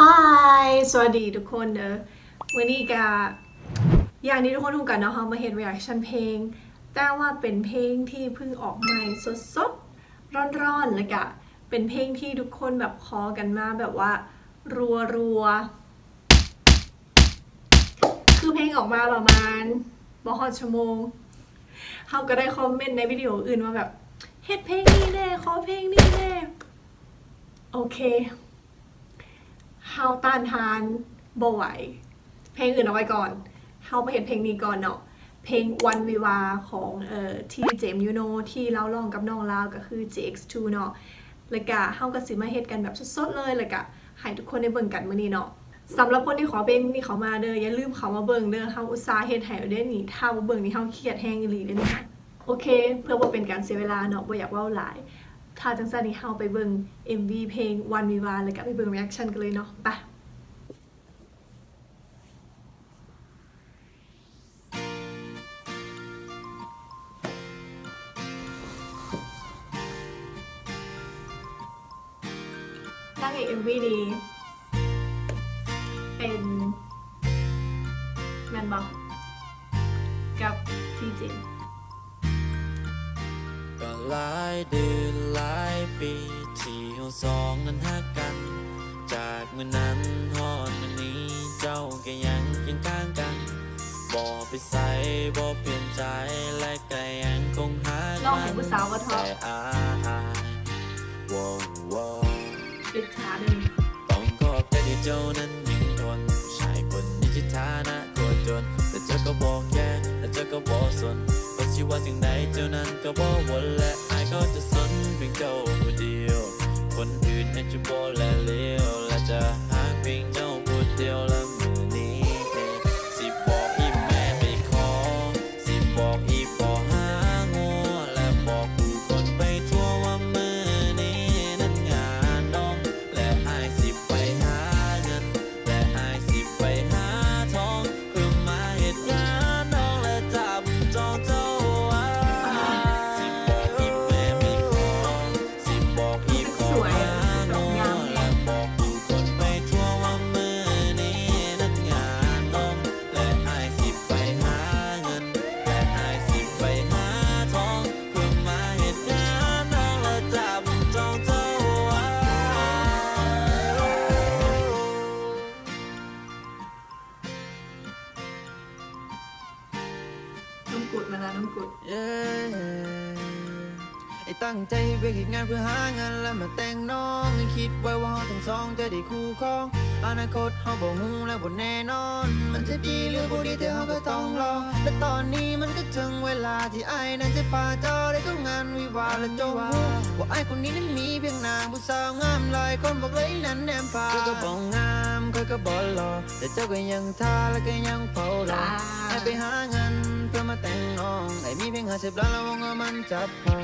Hi สวัสดีทุกคนเด้อวันนี้ก็อย่างที่ทุกคนรู้กันเนาะเรามาเห็น reaction เพลง แต่ว่าเป็นเพลงที่เพิ่งออกใหม่สดๆ ร้อนๆแล้วก็เป็นเพลงที่ทุกคนแบบคอกันมาแบบว่า รัวๆ คือเพลงออกมาประมาณบอฮอดชั่วโมงเขาก็ได้คอมเมนต์ในวิดีโออื่นว่าแบบเฮ็ดเพลงนี้แน่ขอเพลงนี้แน่โอเค เฮาต้านทานบ่ไหวเพลงอื่นเอาไว้ก่อนเฮาไปเห็นเพลงนี้ก่อนเนาะเพลงวันวิวาของเอ่อที่เจมยูโนที่เราร้องกับน้องลาวก็คือ JX2 เนาะแล้วก็เฮาก็สิมาเฮ็ดกันแบบสดๆเลยแล้วก็ให้ทุกคนได้เบิ่งกันมื้อนี้เนาะสำหรับคนที่ขอเพลงนี้เขามาเด้ออย่าลืมเขามาเบิ่งเด้อเฮาอุตส่าห์เฮ็ดให้เด้นี่ถ้าบ่เบิ่งนี่เฮาเครียดแฮงอีหลีเด้อโอเค เพื่อบ่เป็นการเสียเวลาเนาะบ่อยากเว้าหลาย ถ้าจังซันนี่เฮาไปเบิ่ง MV เพลงวันวิวาแล้วก็ไปเบิ่ง reaction กันเลยเนาะไปนางเอก MV นี้เป็นแมนบอกกับทีเจก็ หลายเดือนหลายปีที่เราสองนั้นหักกัน จากเมื่อนั้นฮอดมื้อนี้เจ้าก็ยังเคียงข้างกันบ่ไปใส่บ่เปลี่ยนใจและก็ยังคงหาลองเห็นผู้สาวบ่ท็อปแต่อายว้าวว้าวปิดช้าหนึ่งต้องขอบใจที่เจ้านั้นยังทนชายคนนี้ที่ฐานะโคตรจนแต่เจ้าก็บอกแค่แต่เจ้าก็บอกสนว่าชีว่าถึงใดเจ้านั้นก็บอกวน อื่นนั้น ไอ้ตั้งใจไปคิดงานเพื่อหาเงินแล้วมาแต่งน้องไอ้คิดไว้ว่าเราทั้งสองจะได้คู่ครอง อนาคตเราบ่ฮู้และบ่แน่นอน มันจะดีหรือบ่ดีแต่เราก็ต้องรอ และตอนนี้มันก็ถึงเวลาที่ไอ้นั้นจะพาเจ้าได้เข้างานวิวาห์และเจ้ารู้ว่าไอ้คนนี้นั้นมีเพียงนางผู้สาวงามหลายคนบอกเลยนั้นแนมพาเธอก็บอกงามเคยก็บอกหล่อแต่เจ้าก็ยังท่าและก็ยังเฝ้ารอไอ้ไปหาเงิน ห้าสิบล้านแล้ววงเงินมันจับพอ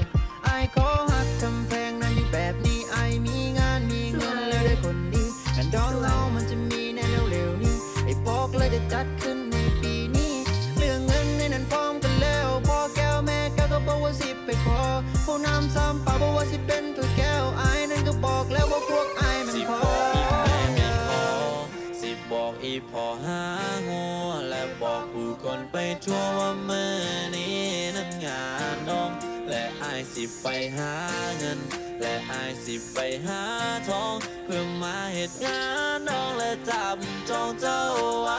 ไอ้ขอหักกำแพงนั้นอยู่แบบนี้ไอ้มีงานมีเงินแล้วได้คนดีกันดองเรามันจะมีในเร็วๆนี้ไอ้บอกเลยจะจัดขึ้นในปีนี้ เรื่องเงินในนั้นพร้อมกันแล้วพ่อแก้วแม่แก้วก็บอกว่าสิไปขอผู้นำซ้ำป่าบอกว่าสิเป็นตัวแก้วไอ้นั่นก็บอกแล้วว่าพวกไอ้มันพอสิบอกอีพอหางัวและบอกผู้คนไปทั่วว่าเมื่อนี้ นั้นงานน้อง และอายสิไปหาเงิน และอายสิไปหาทอง เพื่อมาเหตุงานน้องและจับจองเจ้าไว้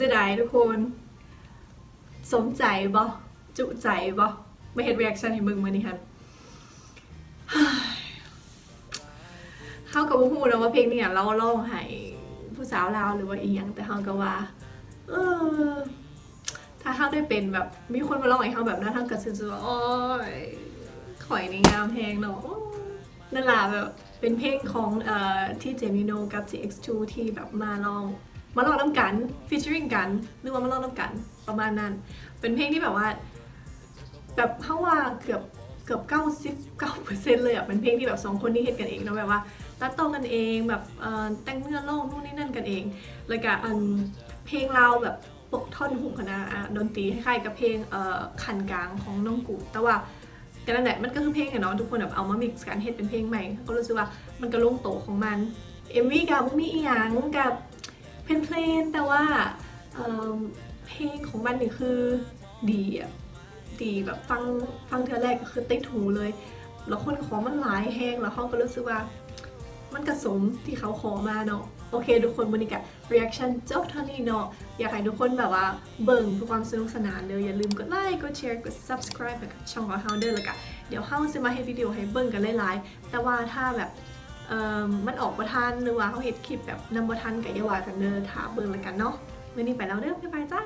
จะได้ทุกคน สมใจบ่จุใจบ่ไม่เห็น reaction ให้มึงมานี่ฮันเข้าก็บ่ฮู้นะว่าเพลงนี่ยเราร้องให้ผู้สาวเลาหรือว่าอีหยังแต่เขาก็ว่า เออ ถ้าเขาได้เป็นแบบมีคนมาร้องให้เขาแบบนั้นทั้งกระสือว่าโอ้ยข่อยนี่งามแพงเนาะนั่นแหละแบบเป็นเพลงของเอ่อที่เจมิโนกับ GX2 ที่แบบมาลอง มาลองน้ำกันฟีเจอริงกันหรือว่ามาลองน้ำกันประมาณนั้น เป็นเพลงที่แบบว่า แบบเขาว่าเกือบเกือบ99%เลยอะเป็นเพลงที่แบบสองคนนี้เฮ็ดกันเองเนาะแบบว่าตัดต่อกันเองแบบแต่งเนื้อร้องนู่นนี่นั่นกันเองแล้วก็อันเพลงเราแบบปกท่อนหุกคณะดนตรีคล้ายๆกับเพลงเอ่อคันกลางของน้องกูแต่ว่าก็นั่นแหละมันก็คือเพลงอะเนาะทุกคนแบบเอามา mix กันเฮ็ดเป็นเพลงใหม่ ก็รู้สึกว่ามันก็ลงโตของมัน MV กับมีอีหยังกับ เพลงเพลงแต่ว่าเเพลงของมันนี่คือดีอะดีแบบฟังฟังเธอแรกก็คือติดหูเลย แล้วคนขอมันหลายแห้งแล้วเขาก็รู้สึกว่า มันกระสมที่เขาขอมาเนาะโอเค ทุกคนวันนี้กับ reaction จบเท่านี้เนาะอยากให้ทุกคนแบบว่าเบิ่งเพื่อความสนุกสนานเลยอย่าลืมกดไลค์กดแชร์กด subscribe กับช่องของเฮาเดอร์แล้วก็เดี๋ยวเฮาจะมาให้วิดีโอให้เบิ่งกันหลายๆ แต่ว่าถ้าแบบ มันออกประทันหรือว่าเขาเห็นคลิปแบบนำประทันกับเยาวากันเนอร์ถามเบิร์นละกันเนาะวันนี้ไปแล้วเด้อบ๊ายบายจ้า